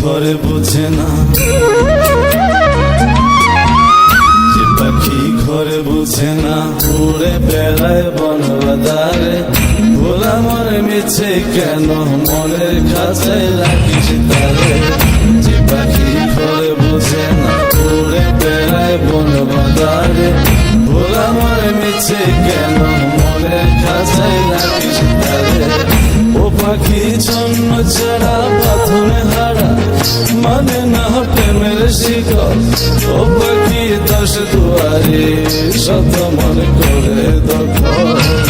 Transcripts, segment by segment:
ঘরে বোঝে না। বুঝে না উড়ে বেড়ায় বনবাদারে। ভোলা মরে মিছে কেন, মনের খাঁচায় রাখিস তারে। যে পাখি ঘরে বুঝে না উড়ে বেড়ায় বনবাদারে। ভোলা মরে মিছে কেন, মনের খাঁচায় রাখিস তারে। ও পাখি জন্ম ছাড়া পাথনে হারা মানে না প্রেমের শিকল ও পাখি দশ দুয়ারে শত মন করে দখল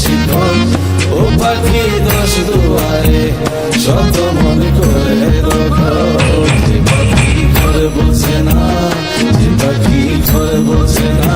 শিকল ও পাখি দশ দুয়ারে, শত মন করে যে পাখি ঘরে বসে না পাখি ঘরে বসে না।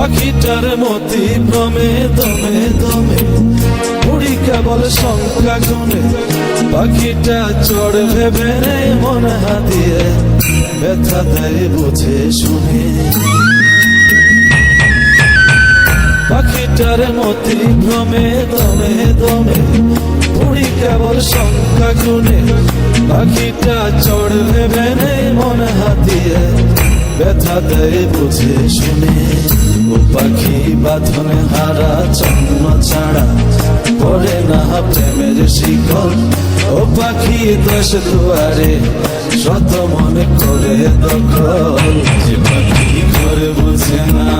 পাখিটার মতি ভ্রমে দমে দমে উড়ি কেবল সংখ্যা গুনে পাখিটা চড় ভেবে নেই মন হাতিয়ে, ব্যথা দেয় বুঝে শুনে। পাখিটার মতি ভ্রমে দমে দমে উড়ি কেবল সংখ্যা গুনে পাখিটা চড় ভেবে নেই মন হাতিয়ে, ব্যথা দেয় বুঝে শুনে। ও পাখি বাঁধনে হারা চন্ন ছাড়া পড়ে না প্রেমের শিকল ও পাখি দশ দুয়ারে, শত মনে করে দখল। যে পাখি ঘরে বুঝে না